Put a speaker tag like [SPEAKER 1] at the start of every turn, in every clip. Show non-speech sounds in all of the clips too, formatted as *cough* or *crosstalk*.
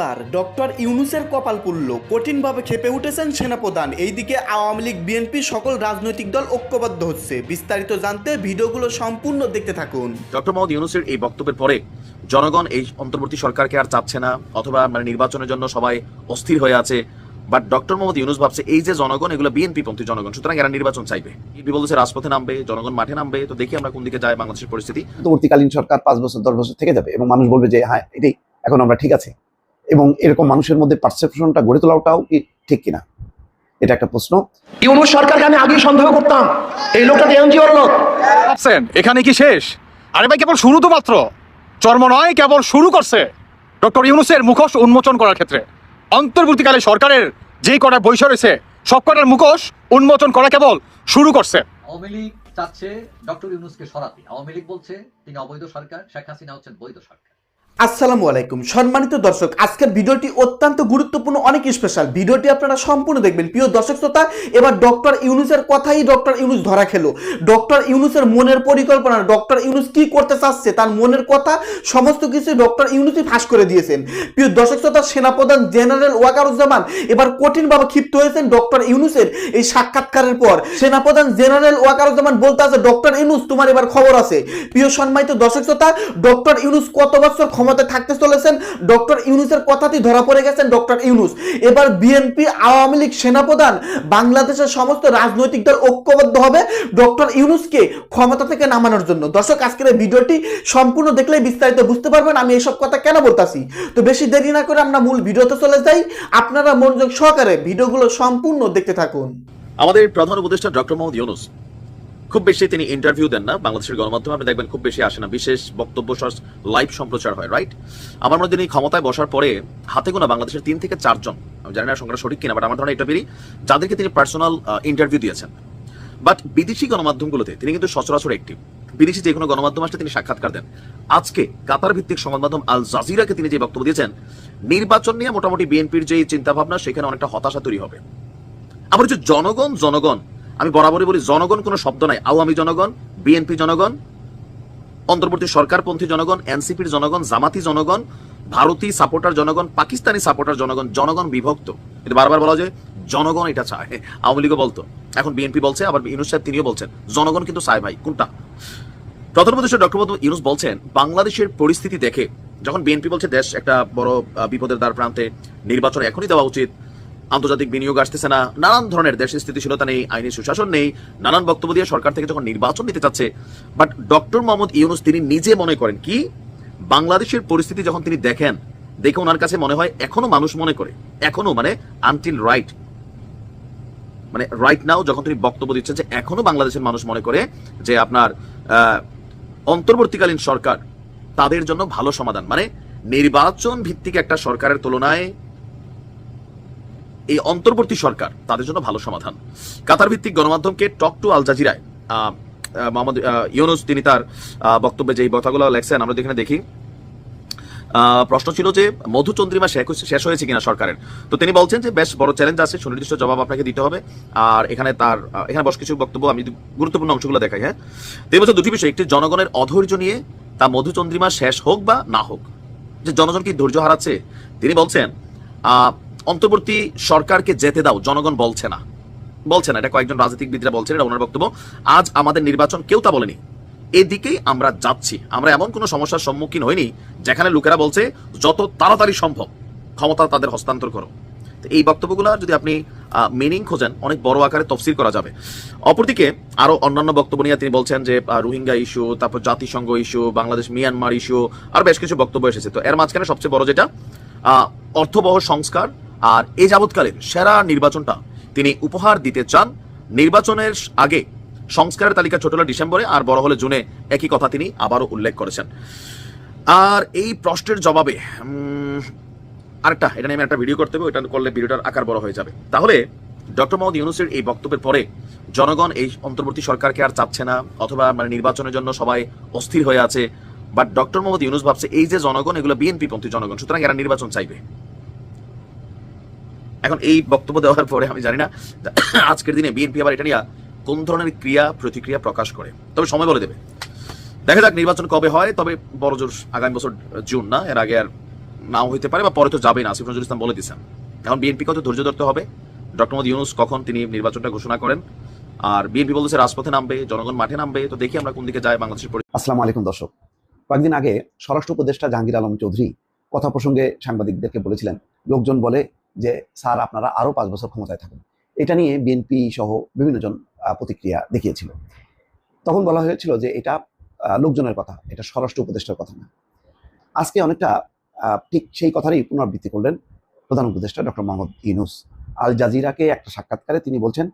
[SPEAKER 1] এবার ডক্টর ইউনুসের কপাল পুল্ল কঠিনভাবে খেপে উঠেছেন সেনাপ্রধান। এইদিকে আওয়ামী লীগ বিএনপি সকল রাজনৈতিক দল ঐক্যবদ্ধ হচ্ছে। বিস্তারিত জানতে ভিডিওগুলো সম্পূর্ণ দেখতে থাকুন।
[SPEAKER 2] ডক্টর মোহাম্মদ ইউনুসের এই বক্তব্যের পরে জনগণ এই অন্তর্বর্তী সরকারকে আর চাচ্ছে না অথবা মানে নির্বাচনের জন্য সবাই অস্থির হয়ে আছে। বাট ডক্টর মোহাম্মদ ইউনুস ভাবছে এই যে জনগণ এগুলো বিএনপি পন্থী জনগণ সুতরাং এরা নির্বাচন চাইবে। বিএনপি বলছে রাজপথে নামবে জনগণ মাঠে নামবে তো দেখি আমরা কোন দিকে যায় বাংলাদেশের পরিস্থিতি।
[SPEAKER 3] অন্তর্বর্তীকালীন সরকার পাঁচ বছর দশ বছর থেকে যাবে এবং মানুষ বলবে যে হ্যাঁ এটাই এখন আমরা ঠিক আছে। এবং এরকম মানুষের মধ্যে পারসেপশনটা গড়ে তোলাটাও কি ঠিক কিনা? এটা একটা প্রশ্ন।
[SPEAKER 4] ইউনুস সরকারকে আমি আগেই সন্দেহ করতাম এই লোকটা এনজিওর লোক।
[SPEAKER 5] ভাবছেন এখানে কি শেষ? আরে ভাই কেবল শুরু তো মাত্র। চর্ম নয় কেবল শুরু করছে। ডক্টর ইউনুসের মুখোশ উন্মোচন করার ক্ষেত্রে। অন্তর্বর্তীকালে সরকারের যেই কটা বৈশ রয়েছে সব কটার মুখোশ উন্মোচন করা কেবল শুরু করছে।
[SPEAKER 6] আওয়ামী লীগ চাচ্ছে ডক্টর ইউনুসকে সরাতে। আওয়ামী লীগ বলছে তিনি অবৈধ সরকার শেখ হাসিনা হচ্ছেন বৈধ সরকার।
[SPEAKER 1] আসসালামু আলাইকুম। সম্মানিত দর্শক, আজকের ভিডিওটি অত্যন্ত গুরুত্বপূর্ণ, অনেক স্পেশাল ভিডিওটি আপনারা সম্পূর্ণ দেখবেন। প্রিয় দর্শক শ্রোতা, এবার ডক্টর ইউনুসের কথাই ডক্টর ইউনুস ধরা খেলো। ডক্টর ইউনুসের মনের পরিকল্পনা, ডক্টর ইউনুস কি করতে চাচ্ছে, তার মনের কথা সমস্ত কিছু ডক্টর ইউনুসই ফাঁস করে দিয়েছেন। প্রিয় দর্শক শ্রোতা, সেনাপ্রধান জেনারেল ওয়াকারুজ্জামান এবার কঠিনভাবে ক্ষিপ্ত হয়েছেন ডক্টর ইউনুসের এই সাক্ষাৎকারের পর। সেনাপ্রধান জেনারেল ওয়াকারুজ্জামান বলতে আছে, ডক্টর ইউনুস, তোমার এবার খবর আছে। প্রিয় সম্মানিত দর্শক শ্রোতা, ডক্টর ইউনুস কত বছর ক্ষমতায় থাকতে চলেছেন ডক্টর ইউনুসের কথাতেই ধরা পড়ে গেছেন ডক্টর ইউনুস। এবার বিএনপি আওয়ামী লীগ সেনাপ্রধান, বাংলাদেশের সমস্ত রাজনৈতিক দল ঐক্যবদ্ধ হবে ডক্টর ইউনুসকে ক্ষমতা থেকে নামানোর জন্য। দর্শক, আজকের এই ভিডিওটি সম্পূর্ণ দেখলেই বিস্তারিত বুঝতে পারবেন আমি এসব কথা কেন বলতাছি। তো বেশি দেরি না করে আমরা মূল ভিডিওতে চলে যাই। আপনারা মনোযোগ সহকারে ভিডিওগুলো সম্পূর্ণ দেখতে থাকুন।
[SPEAKER 2] আমাদের প্রধান উপদেষ্টা ডক্টর মোহাম্মদ ইউনুস খুব বেশি তিনি ইন্টারভিউ দেন না, বাংলাদেশের গণমাধ্যমে। আপনি দেখবেন খুব বেশি আসে না। বিশেষ বক্তব্য লাইভ সম্প্রচার হয় রাইট আমার মনে তিনি ক্ষমতায় বসার পরে হাতে গোনা বাংলাদেশের তিন থেকে চারজন, আমি জানি না সংখ্যাটা সঠিক কিনা বাট আমার ধারণা এটা বেরি যাদেরকে তিনি পার্সোনাল ইন্টারভিউ দিয়েছেন। বাট বিদেশি গণমাধ্যমগুলোতে তিনি কিন্তু সচরাচর একটি বিদেশি যে কোনো গণমাধ্যম আসলে তিনি সাক্ষাৎকার দেন। আজকে কাতার ভিত্তিক সংবাদ মাধ্যম আল জাজিরাকে তিনি যে বক্তব্য দিয়েছেন, নির্বাচন নিয়ে মোটামুটি বিএনপির যে চিন্তা ভাবনা সেখানে অনেকটা হতাশা তৈরি হবে। আবার হচ্ছে জনগণ জনগণ আমি বরাবরই বলি, জনগণ কোনো শব্দ নাই। আওয়ামী জনগণ, বিএনপি জনগণ, অন্তর্বর্তী সরকারপন্থী জনগণ, এনসিপির জনগণ, জামাতি জনগণ, ভারতী সাপোর্টার জনগণ, পাকিস্তানি সাপোর্টার জনগণ জনগণ বিভক্ত। কিন্তু বারবার বলা যায়, জনগণ এটা চায়। *laughs* আওয়ামী লীগও বলতো। এখন বিএনপি বলছে, আবার ইউনুস সাহেব তিনিও বলছেন। জনগণ কিন্তু চায় ভাই, কোনটা? প্রধান উপদেষ্টা ডক্টর মোহাম্মদ ইউনুস বলছেন, বাংলাদেশের পরিস্থিতি দেখে, যখন বিএনপি বলছে, দেশ একটা বড় বিপদের দ্বার প্রান্তে নির্বাচন এখনই দেওয়া উচিত আন্তর্জাতিক বিনিয়োগ আসতেছে না। নানান ধরনের দেশের স্থিতিশীলতা নেই, আইনি সুশাসন নেই। নানান বক্তব্য দিয়ে সরকার থেকে যখন নির্বাচন নিতে চাচ্ছে বাট ডক্টর মোহাম্মদ ইউনুস তিনি নিজে মনে করেন কি? বাংলাদেশের পরিস্থিতি যখন তিনি দেখেন, দেখে ওনার কাছে মনে হয় এখনও মানুষ মনে করে, এখনও মানে আনটিল রাইট মানে রাইট নাও যখন তিনি বক্তব্য দিচ্ছেন যে এখনও বাংলাদেশের মানুষ মনে করে যে আপনার অন্তর্বর্তীকালীন সরকার তাদের জন্য ভালো সমাধান মানে নির্বাচন ভিত্তিক একটা সরকারের তুলনায় এই অন্তর্বর্তী সরকার, তাদের জন্য ভালো সমাধান। কাতার ভিত্তিক গণমাধ্যমকে টক টু আল জাজিরায় মোহাম্মদ ইউনুস, তিনি তার বক্তব্যে যে কথাগুলো লেখছেন, আমরা যেখানে দেখি প্রশ্ন ছিল যে মধুচন্দ্রিমা শেষ- হয়েছে কিনা সরকারের? তো তিনি বলছেন যে বেশ বড় চ্যালেঞ্জ আছে, সুনির্দিষ্ট জবাব আপনাকে দিতে হবে। আর এখানে তার এখানে বেশ কিছু বক্তব্য, আমি গুরুত্বপূর্ণ অংশগুলো দেখাই হ্যাঁ? তিনি বলছেন দুটি বিষয়, একটি জনগণের অধৈর্য নিয়ে তা মধুচন্দ্রিমা শেষ হোক বা না হোক, যে জনগণ কি ধৈর্য হারাচ্ছে? তিনি বলছেন অন্তর্বর্তী সরকারকে যেতে দাও, জনগণ বলছে না। বলছে না, এটা কয়েকজন রাজনীতিবিদরা বলছেন, এটা ওনার বক্তব্য। আজ আমাদের নির্বাচন কেউ তা বলেনি। এদিকেই আমরা যাচ্ছি। আমরা এমন কোনো সমস্যার সম্মুখীন হইনি, যেখানে লোকেরা বলছে, যত তাড়াতাড়ি সম্ভব, ক্ষমতা তাদের হস্তান্তর করো। এই বক্তব্যগুলো যদি আপনি মিনিং খোঁজেন, অনেক বড় আকারে তফসিল করা যাবে। অপরদিকে আরও অন্যান্য বক্তব্য নিয়ে তিনি বলছেন যে রোহিঙ্গা ইস্যু, তারপর জাতিসংঘ ইস্যু, বাংলাদেশ মিয়ানমার ইস্যু, আর বেশ কিছু বক্তব্য এসেছে। তো এর মাঝখানে সবচেয়ে বড় যেটা অর্থবহ সংস্কার আর এই যাবৎকালের সেরা নির্বাচনটা তিনি উপহার দিতে চান। নির্বাচনের আগে সংস্কারের তালিকা ছোট হলে ডিসেম্বরে আর বড় হলে জুনে একই কথা তিনি আবারও উল্লেখ করেছেন। আর এই প্রশ্নের জবাবে আরেকটা, এটা নিয়ে একটা ভিডিও করতে হবে, ওইটা করলে ভিডিওটার আকার বড় হয়ে যাবে। তাহলে ডক্টর মোহাম্মদ ইউনুসের এই বক্তব্যের পরে জনগণ এই অন্তর্বর্তী সরকারকে আর চাচ্ছে না, অথবা মানে নির্বাচনের জন্য সবাই অস্থির হয়ে আছে বাট ডক্টর মোহাম্মদ ইউনুস ভাবছে এই যে জনগণ, এগুলো বিএনপি পন্থী জনগণ, সুতরাং এরা নির্বাচন চাইবে। এখন এই বক্তব্য দেওয়ার পরে আমি জানি না, আজকের দিনে বিএনপি আবার এটা নিয়ে কোন ধরনের ক্রিয়া প্রতিক্রিয়া প্রকাশ করে? তবে সময় বলে দেবে। দেখা যাক নির্বাচন কবে হয়, তবে বড় জোর আগামী বছর জুন না, এর আগে আর নাও হইতে পারে বা পরে তো যাবে না, আসিফ নজরুল ইসলাম বলে দিচ্ছেন এখন বিএনপিকে তো ধৈর্য ধরতে হবে? ডক্টর মোহাম্মদ ইউনুস কখন তিনি নির্বাচনটা ঘোষণা করেন? আর বিএনপি বলতেছে রাজপথে নামবে, জনগণ মাঠে নামবে, তো দেখি আমরা কোন দিকে যাই বাংলাদেশের পরি-
[SPEAKER 3] আসসালামু আলাইকুম দর্শক। কয়েকদিন আগে স্বরাষ্ট্র উপদেষ্টা জাহাঙ্গীর আলম চৌধুরী কথা প্রসঙ্গে সাংবাদিকদেরকে বলেছিলেন, লোকজন বলে যে, স্যার, আপনারা আরও পাঁচ বছর ক্ষমতায় থাকুন। এটা নিয়ে বিএনপি সহ বিভিন্নজন প্রতিক্রিয়া দেখিয়েছিল। তখন বলা হয়েছিল যে, এটা লোকজনের কথা, এটা স্বরাষ্ট্র উপদেষ্টার কথা না। আজকে অনেকটা ঠিক সেই কথারই পুনরাবৃত্তি করলেন প্রধান উপদেষ্টা ডক্টর মোহাম্মদ ইউনুস। আল জাজিরাকে একটা সাক্ষাৎকারে তিনি বলছেন,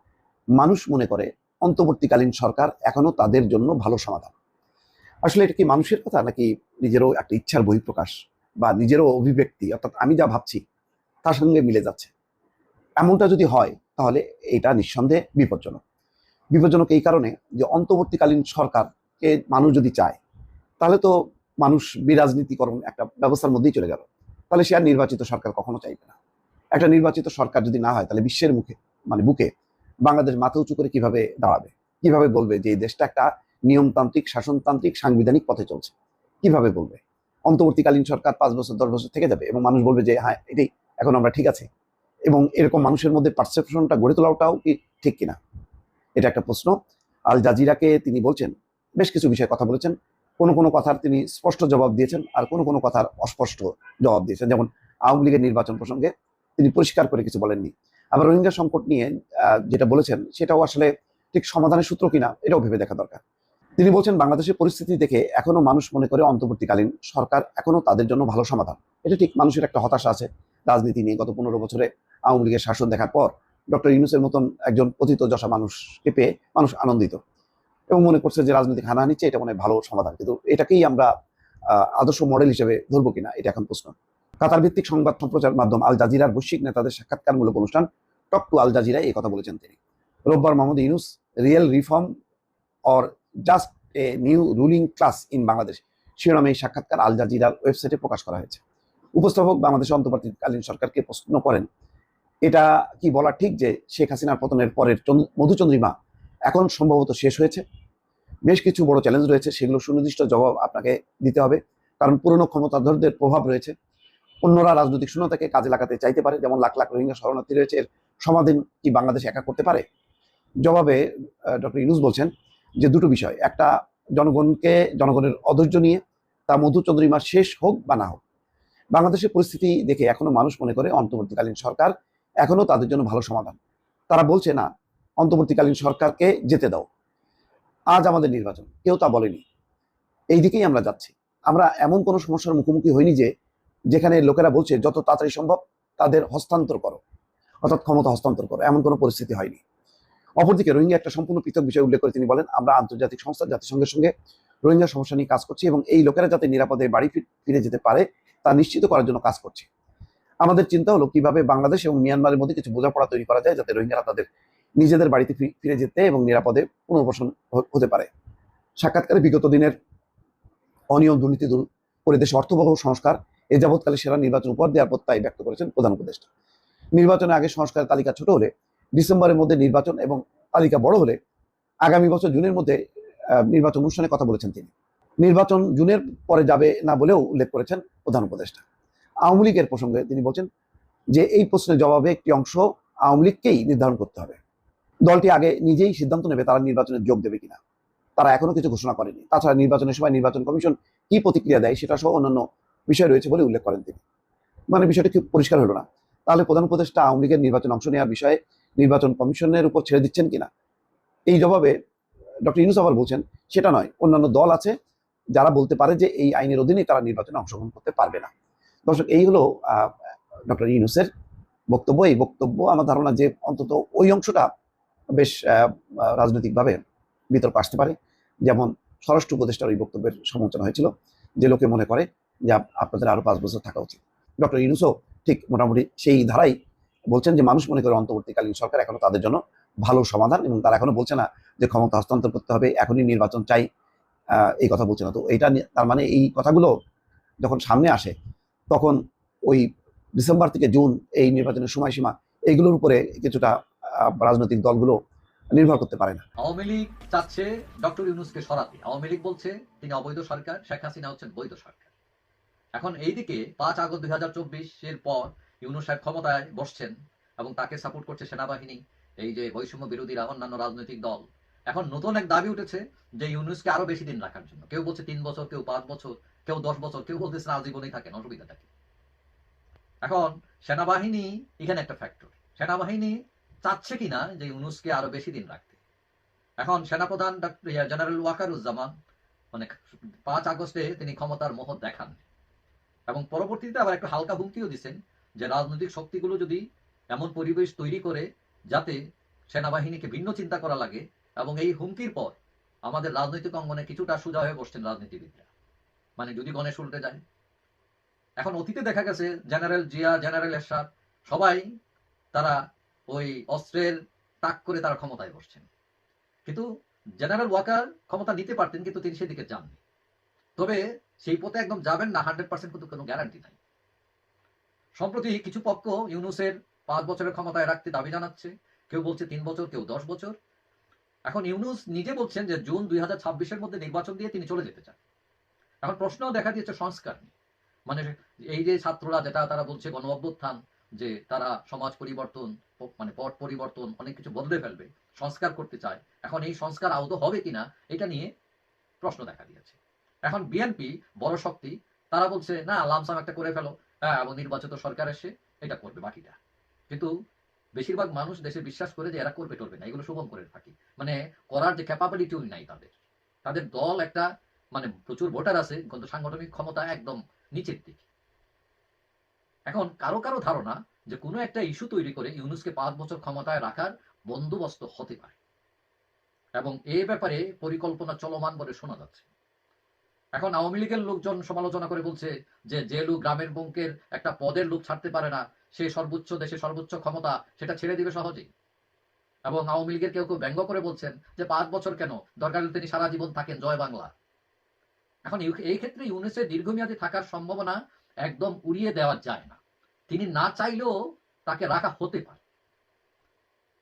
[SPEAKER 3] মানুষ মনে করে অন্তর্বর্তীকালীন সরকার এখনও তাদের জন্য ভালো সমাধান। আসলে এটা কি মানুষের কথা, নাকি নিজেরও একটা ইচ্ছার বহিঃপ্রকাশ বা নিজেরও অভিব্যক্তি? অর্থাৎ আমি যা ভাবছি তার সঙ্গে মিলে যাচ্ছে। এমনটা যদি হয়, তাহলে এটা নিঃসন্দেহে বিপজ্জনক। বিপজ্জনক এই কারণে যে অন্তর্বর্তীকালীন সরকারকে মানুষ যদি চায়, তাহলে তো মানুষ বিরাজনীতিকরণ একটা ব্যবস্থার মধ্যেই চলে গেল। তাহলে সে আর নির্বাচিত সরকার কখনো চাইবে না। একটা নির্বাচিত সরকার যদি না হয়, তাহলে বিশ্বের মুখে মানে বুকে বাংলাদেশ মাথা উঁচু করে কীভাবে দাঁড়াবে? কীভাবে বলবে যে এই দেশটা একটা নিয়মতান্ত্রিক, শাসনতান্ত্রিক, সাংবিধানিক পথে চলছে? কীভাবে বলবে? অন্তর্বর্তীকালীন সরকার পাঁচ বছর, দশ বছর থেকে যাবে এবং মানুষ বলবে যে হ্যাঁ এটাই এখন আমরা ঠিক আছে। এবং এরকম মানুষের মধ্যে পারসেপশনটা গড়ে তোলাটাও কি ঠিক কিনা? এটা একটা প্রশ্ন। আল জাজিরাকে তিনি বলছেন, বেশ কিছু বিষয়ে কথা বলেছেন। কোনো কোনো কথার তিনি স্পষ্ট জবাব দিয়েছেন আর কোনো কোনো কথার অস্পষ্ট জবাব দিয়েছেন। যেমন আওয়ামী লীগের নির্বাচন প্রসঙ্গে তিনি পরিষ্কার করে কিছু বলেননি। আবার রোহিঙ্গা সংকট নিয়ে যেটা বলেছেন, সেটাও আসলে ঠিক সমাধানের সূত্র কিনা, এটাও ভেবে দেখা দরকার। তিনি বলছেন, বাংলাদেশের পরিস্থিতি দেখে এখনও মানুষ মনে করে অন্তর্বর্তীকালীন সরকার এখনও তাদের জন্য ভালো সমাধান। এটা ঠিক মানুষের একটা হতাশা আছে। রাজনীতি নিয়ে গত পনেরো বছরে আওয়ামী লীগের শাসন দেখার পর ডক্টর ইউনুসের মতন একজন পতিত যশা মানুষকে পেয়ে মানুষ আনন্দিত এবং মনে করছে যে রাজনৈতিক হানাহানি চেয়ে এটা মনে ভালো সমাধান। কিন্তু এটাকেই আমরা আদর্শ মডেল হিসেবে ধরবো কিনা, এটা এখন প্রশ্ন। কাতার ভিত্তিক সংবাদ সম্প্রচার মাধ্যম আল জাজিরার বৈশ্বিক নেতাদের সাক্ষাৎকারমূলক অনুষ্ঠান টক টু আল জাজিরায় এই কথা বলেছেন তিনি। রোববার Mohammad Yunus real reform or just a new ruling class in Bangladesh শিরোনামে এই সাক্ষাৎকার আল জাজিরার ওয়েবসাইটে প্রকাশ করা হয়েছে। উপস্থাপক বাংলাদেশের অন্তর্বর্তীকালীন সরকারকে প্রশ্ন করেন, এটা কি বলা ঠিক যে শেখ হাসিনার পতনের পরের চন্দ্র- মধুচন্দ্রিমা এখন সম্ভবত শেষ হয়েছে? বেশ কিছু বড় চ্যালেঞ্জ রয়েছে, সেগুলো সুনির্দিষ্ট জবাব আপনাকে দিতে হবে। কারণ পুরনো ক্ষমতাধরদের প্রভাব রয়েছে। অন্যরা রাজনৈতিক শূন্যতাকে কাজে লাগাতে চাইতে পারে, যেমন লাখ লাখ রোহিঙ্গা শরণার্থী রয়েছে, এর সমাধান কি বাংলাদেশ একা করতে পারে? জবাবে ডক্টর ইউনুস বলছেন যে দুটো বিষয়, একটা জনগণকে, জনগণের অধৈর্য নিয়ে, তা মধুচন্দ্রিমা শেষ হোক বা না হোক। বাংলাদেশের পরিস্থিতি দেখে এখনও মানুষ মনে করে অন্তর্বর্তীকালীন সরকার এখনও তাদের জন্য ভালো সমাধান। তারা বলছে, না, অন্তর্বর্তীকালীন সরকারকে যেতে দাও। আজ আমাদের নির্বাচন। কেউ তা বলেনি। এই দিকেই আমরা যাচ্ছি। আমরা এমন কোনো সমস্যার মুখোমুখি হইনি যে, যেখানে লোকেরা বলছে, যত তাড়াতাড়ি সম্ভব তাদের হস্তান্তর করো। অর্থাৎ ক্ষমতা হস্তান্তর করো। এমন কোনো পরিস্থিতি হয়নি। অপরদিকে রোহিঙ্গা একটা সম্পূর্ণ পৃথক বিষয় উল্লেখ করে তিনি বলেন, আমরা আন্তর্জাতিক সংস্থা জাতিসংঘের সঙ্গে রোহিঙ্গা সমস্যা নিয়ে কাজ করছি এবং এই লোকেরা যাতে নিরাপদে বাড়ি ফিরে যেতে পারে তা নিশ্চিত করার জন্য কাজ করছি। আমাদের চিন্তা হলো কীভাবে বাংলাদেশ এবং মিয়ানমারের মধ্যে কিছু বোঝাপড়া তৈরি করা যায় যাতে রোহিঙ্গারা তাদের নিজেদের বাড়িতে ফিরে যেতে এবং নিরাপদে পুনর্বাসন হতে পারে। সাক্ষাৎকারে বিগত দিনের অনিয়ম, দুর্নীতি দূর করে দেশে অর্থবহ সংস্কার, এ যাবৎকালে সেরা নির্বাচন উপহার দেওয়ার প্রত্যয় ব্যক্ত করেছেন প্রধান উপদেষ্টা। নির্বাচনের আগে সংস্কারের তালিকা ছোট হলে ডিসেম্বরের মধ্যে নির্বাচন এবং তালিকা বড় হলে আগামী বছর জুনের মধ্যে নির্বাচন অনুষ্ঠানে কথা বলেছেন তিনি। নির্বাচন জুনের পরে যাবে না বলেও উল্লেখ করেছেন প্রধান উপদেষ্টা। আওয়ামী লীগের প্রসঙ্গে তিনি বলছেন যে, এই প্রশ্নের জবাবে একটি অংশ আওয়ামী লীগকেই নির্ধারণ করতে হবে। দলটি আগে নিজেই সিদ্ধান্ত নেবে তারা নির্বাচনে যোগ দেবে কিনা। তারা এখনও কিছু ঘোষণা করেনি। তাছাড়া নির্বাচনের সময় নির্বাচন কমিশন কি প্রতিক্রিয়া দেয় সেটা সহ অন্যান্য বিষয় রয়েছে বলে উল্লেখ করেন তিনি। মানে বিষয়টা কি পরিষ্কার হলো না। তাহলে প্রধান উপদেষ্টা আওয়ামী লীগের নির্বাচন অংশ নেওয়ার বিষয়ে নির্বাচন কমিশনের উপর ছেড়ে দিচ্ছেন কিনা? এই জবাবে ডক্টর ইউনুস আবার বলছেন, সেটা নয়। অন্যান্য দল আছে যারা বলতে পারে যে এই আইনের অধীনে তারা নির্বাচনে অংশগ্রহণ করতে পারবে না। দর্শক, এই হলো ডক্টর ইউনুসের বক্তব্য। এই বক্তব্য, আমার ধারণা যে অন্তত ওই অংশটা বেশ রাজনৈতিকভাবে বিতর্ক আসতে পারে। যেমন স্বরাষ্ট্র উপদেষ্টার ওই বক্তব্যের সমালোচনা হয়েছিল যে লোকে মনে করে যে আপনাদের আরও পাঁচ বছর থাকা উচিত। ডক্টর ইউনুসও ঠিক মোটামুটি সেই ধারাই বলছেন যে মানুষ মনে করে অন্তর্বর্তীকালীন সরকার এখনও তাদের জন্য ভালো সমাধান এবং তারা এখনও বলছে না যে ক্ষমতা হস্তান্তর করতে হবে, এখনই নির্বাচন চাই। এই কথা বলছে না। তো নিয়ে- তার মানে এই কথাগুলো যখন সামনে আসে, তখন ওই ডিসেম্বর থেকে জুন এই নির্বাচনের সময়সীমা, এইগুলোর উপরে কিছুটা রাজনৈতিক দলগুলো নির্ভর করতে পারে না।
[SPEAKER 6] আওয়ামী লীগ চাচ্ছে ডক্টর ইউনুসকে সরাতে। আওয়ামী লীগ বলছে, তিনি অবৈধ সরকার, শেখ হাসিনা হচ্ছেন বৈধ সরকার। এখন এইদিকে পাঁচ আগস্ট দুই হাজার চব্বিশের পর ইউনুস সাহেব ক্ষমতায় বসছেন এবং তাকে সাপোর্ট করছে সেনাবাহিনী, এই যে বৈষম্য বিরোধীরা অন্যান্য রাজনৈতিক দল। এখন নতুন এক দাবি উঠেছে যে ইউনুসকে আরও বেশি দিন রাখার জন্য। কেউ বলছে তিন বছর কেউ পাঁচ বছর কেউ দশ বছর কেউ বলতেছে আজীবনই থাকেন অসুবিধাটা কি? এখন সেনাবাহিনী এখানে একটা ফ্যাক্টর সেনাবাহিনী চাচ্ছে কিনা যে ইউনুসকে আরও বেশি দিন রাখতে। এখন সেনাপ্রধান ডক্টর ইয়া, জেনারেল ওয়াকারুজ্জামান মানে পাঁচ আগস্টে তিনি ক্ষমতার মোহ দেখান। এবং পরবর্তীতে আবার একটা হালকা হুমকিও দিচ্ছেন যে রাজনৈতিক শক্তিগুলো যদি এমন পরিবেশ তৈরি করে যাতে সেনাবাহিনীকে ভিন্ন চিন্তা করা লাগে এবং এই হুমকির পর আমাদের রাজনৈতিক অঙ্গনে কিছুটা সোজা হয়ে বসছেন রাজনীতিবিদরা। মানে যদি গণেশ উল্টে যায়। এখন অতীতে দেখা গেছে, জেনারেল জিয়া, জেনারেল এরশাদ, সবাই তারা ওই অস্ত্রের তাক করে তারা ক্ষমতায় বসছেন। কিন্তু জেনারেল ওয়াকার ক্ষমতা নিতে পারতেন, কিন্তু তিনি সেদিকে যাননি। তবে সেই পথে একদম যাবেন না, হান্ড্রেড পার্সেন্ট কিন্তু কোনো গ্যারান্টি নাই। সম্প্রতি কিছু পক্ষ ইউনুসের পাঁচ বছরের ক্ষমতায় রাখতে দাবি জানাচ্ছে। কেউ বলছে তিন বছর, কেউ দশ বছর। এখন ইউনুস নিজে বলছেন যে জুন দুই হাজার ছাব্বিশের মধ্যে নির্বাচন দিয়ে তিনি চলে যেতে চান। এখন প্রশ্ন দেখা দিয়েছে সংস্কার নিয়ে। মানে এই যে ছাত্ররা যেটা তারা বলছে গণ অভ্যুত্থান যে তারা সমাজ পরিবর্তন মানে পট পরিবর্তন, অনেক কিছু বদলে ফেলবে, সংস্কার করতে চায়। এখন এই সংস্কার আদৌ হবে কিনা, এটা নিয়ে প্রশ্ন দেখা দিয়েছে। এখন বিএনপি, বড় শক্তি, তারা বলছে, না, লামসাম একটা করে ফেলো। হ্যাঁ এবং নির্বাচিত সরকার এসে এটা করবে বাকিটা। কিন্তু বেশিরভাগ মানুষ দেশে বিশ্বাস করে যে এরা করবে টরবে না, এগুলো শুভম করে থাকি। মানে করার যে ক্যাপাবিলিটিও নাই তাদের। তাদের দল একটা মানে প্রচুর ভোটার আছে, কিন্তু সাংগঠনিক ক্ষমতা একদম নিচের দিকে। এখন কারও কারও ধারণা যে কোনো একটা ইস্যু তৈরি করে ইউনুসকে পাঁচ বছর ক্ষমতায় রাখার বন্দোবস্ত হতে পারে। এবং এ ব্যাপারে পরিকল্পনা চলমান বলে শোনা যাচ্ছে। এখন আওয়ামী লীগের লোকজন সমালোচনা করে বলছে যে লোক গ্রামের বঙ্কের একটা পদের লোক ছাড়তে পারে না সে সর্বোচ্চ দেশে সর্বোচ্চ ক্ষমতা সেটা ছেড়ে দিবে সহজেই। এবং আওয়ামী লীগের কেউ কেউ ব্যঙ্গ করে বলছেন যে পাঁচ বছর কেন? দরকার হলে তিনি সারা জীবন থাকেন, জয় বাংলা। এখন এই ক্ষেত্রে ইউনিসের দীর্ঘমেয়াদী থাকার সম্ভাবনা একদম উড়িয়ে দেওয়া যায় না। তিনি না চাইলেও তাকে রাখা হতে পারে।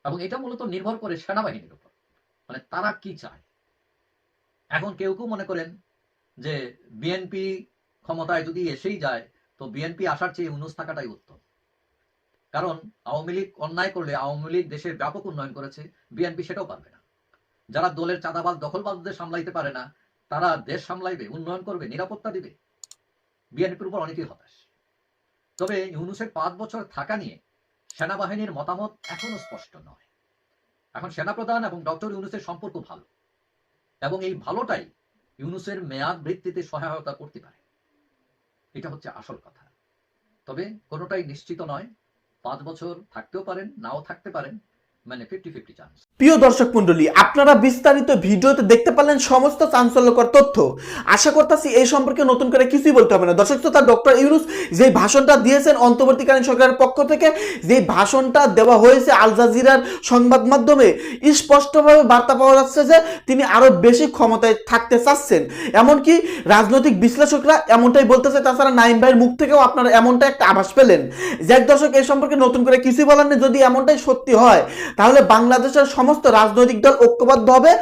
[SPEAKER 6] এবং এটা মূলত নির্ভর করে সেনাবাহিনীর উপর। মানে তারা কি চায়? এখন কেউ কেউ মনে করেন যে বিএনপি ক্ষমতায় যদি এসেই যায়, তো বিএনপি আসার চেয়ে ইউনুস থাকাটাই উত্তম। কারণ আওয়ামী লীগ অন্যায় করলে আওয়ামী লীগ দেশের ব্যাপক উন্নয়ন করেছে, বিএনপি সেটাও পারবে না। যারা দলের চাঁদাবাজ, দখলবাজদের সামলাইতে পারে না, তারা দেশ সামলাইবে, উন্নয়ন করবে, নিরাপত্তা দিবে। বিএনপির উপর অনেকেই হতাশ। তবে ইউনুসের পাঁচ বছর থাকা নিয়ে সেনাবাহিনীর মতামত এখনও স্পষ্ট নয়। এখন সেনাপ্রধান এবং ডক্টর ইউনুসের সম্পর্ক ভালো। এবং এই ভালোটাই ইউনুসের মেয়াদ ভিত্তিতে সহায়তা করতে পারে। এটা হচ্ছে আসল কথা। তবে কোনোটাই নিশ্চিত নয় পাঁচ বছর থাকতেও পারেন নাও থাকতে পারেন মানে ফিফটি ফিফটি চান্স
[SPEAKER 1] প্রিয় দর্শক মন্ডলী আপনারা বিস্তারিত ভিডিওতে দেখতে পারলেন সমস্ত চাঞ্চল্যকর তথ্য। আশা করতেছি এই সম্পর্কে নতুন করে কিছুই বলতে হবে না। দর্শক শ্রোতা, ডক্টর ইউনুস যে ভাষণটা দিয়েছেন অন্তর্বর্তীকালীন সরকারের পক্ষ থেকে যে ভাষণটা দেওয়া হয়েছে আল জাজিরার সংবাদ মাধ্যমে, স্পষ্টভাবে বার্তা পাওয়া যাচ্ছে যে তিনি আরও বেশি ক্ষমতায় থাকতে চাচ্ছেন। এমনকি রাজনৈতিক বিশ্লেষকরা এমনটাই বলতেছে, তাছাড়া নাইম ভাইয়ের মুখ থেকেও আপনারা এমনটা একটা আভাস পেলেন। যে এক দর্শক, এই সম্পর্কে নতুন করে কিছুই বলার নেই। যদি এমনটাই সত্যি হয়, তাহলে বাংলাদেশের সমস্ত রাজনৈতিক দল ঐক্যবদ্ধ হবে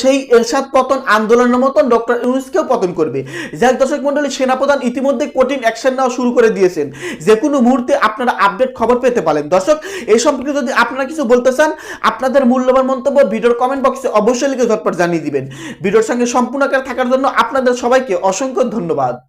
[SPEAKER 1] সেই এরশাদ পতন আন্দোলনের মতন ডক্টর ইউনুসকেও পতন করবে। যাক দর্শক মন্ডলী সেনাপ্রধান ইতিমধ্যে কঠিন অ্যাকশন নেওয়া শুরু করে দিয়েছেন। যে কোনো মুহূর্তে আপনারা আপডেট খবর পেতে পারেন। দর্শক, এই সম্পর্কে যদি আপনারা কিছু বলতে চান, আপনাদের মূল্যবান মন্তব্য ভিডিওর কমেন্ট বক্সে অবশ্যই লিখে ঝটপট জানিয়ে দিবেন। ভিডিওর সঙ্গে সম্পূর্ণ থাকার জন্য আপনাদের সবাইকে অসংখ্য ধন্যবাদ।